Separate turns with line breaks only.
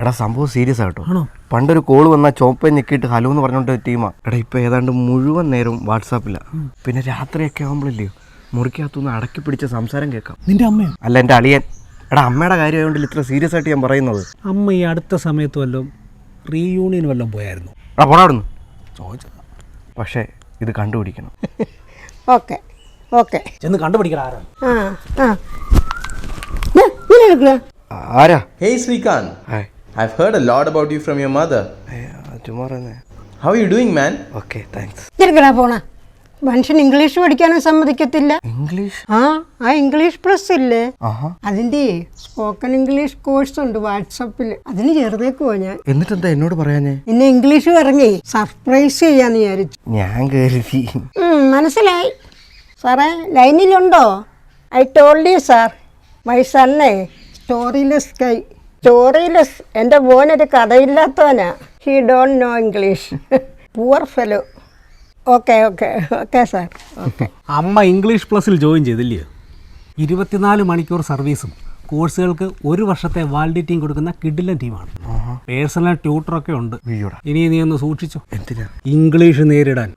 എടാ സംഭവം സീരിയസ് ആട്ടോ
ആണോ?
പണ്ടൊരു കോൾ വന്നാൽ ചോപ്പ ഞെക്കിയിട്ട് ഹലോ എന്ന് പറഞ്ഞോണ്ട് ടീമാ എടാ ഇപ്പൊ ഏതാണ്ട് മുഴുവൻ നേരം വാട്സാപ്പില്ല പിന്നെ രാത്രിയൊക്കെ ആവുമ്പോഴല്ലേ മുറിക്കകത്തുനിന്ന് അടക്കി പിടിച്ച സംസാരം കേൾക്കാം.
നിന്റെ അമ്മയോ?
അല്ല എന്റെ അളിയൻ. എടാ അമ്മയുടെ കാര്യമായതുകൊണ്ട് ഇത്ര സീരിയസ് ആയിട്ട് ഞാൻ പറയുന്നത്.
അമ്മ ഈ അടുത്ത സമയത്ത് വല്ലതും റീയൂണിയൻ വല്ലതും പോയായിരുന്നു?
എടാ പോടാ അവിടുന്ന്.
ചോദിച്ചതാ
പക്ഷേ ഇത് കണ്ടുപിടിക്കണം.
Okay okay.
ചെന്ന് കണ്ടുപിടിക്കണം
ആരാ?
ആരാ?
Hey Srikanth.
Hi.
I've heard a lot about you from your mother.
ചുമ്മാ പറയുന്നേ
How are you doing, man?
Okay thanks
പോണ? മനുഷ്യൻ ഇംഗ്ലീഷ് പഠിക്കാനും സമ്മതിക്കത്തില്ല.
ഇംഗ്ലീഷ്
ആ ആ ഇംഗ്ലീഷ് പ്ലസ് ഇല്ലേ?
ആഹാ.
അതിന്റെ സ്പോക്കൺ ഇംഗ്ലീഷ് കോഴ്സ് ഉണ്ട് വാട്സപ്പിൽ. അതിന് ചേർന്നേക്കുവോ ഞാൻ.
എന്നിട്ട് എന്താ എന്നോട് പറയാഞ്ഞേ?
നിന്നെ ഇംഗ്ലീഷ് ഇറങ്ങി സർപ്രൈസ് ചെയ്യാന്ന് വിചാരിച്ചു.
ഞാൻ കരുതി.
ഉം, മനസ്സിലായി. സാറേ ലൈനിലുണ്ടോ? I told you sir my സണ്ണേ storyless കൈ സ്റ്റോറിലെസ് എന്റെ മോനൊരു കഥയില്ലാത്തവനാ. He don't know English poor fellow okay okay okay sir okay
അമ്മ ഇംഗ്ലീഷ് പ്ലസിൽ ജോയിൻ ചെയ്തില്ലയോ ഇരുപത്തിനാല് മണിക്കൂർ സർവീസും കോഴ്സുകൾക്ക് ഒരു വർഷത്തെ വാലിഡിറ്റിയും കൊടുക്കുന്ന കിഡിലൻ ടീമാണ്. പേഴ്സണൽ ട്യൂട്ടറൊക്കെ ഉണ്ട്. ഇനി നീ ഒന്ന് സൂക്ഷിച്ചോ.
എന്തിനാ?
ഇംഗ്ലീഷ് നേരിടാൻ.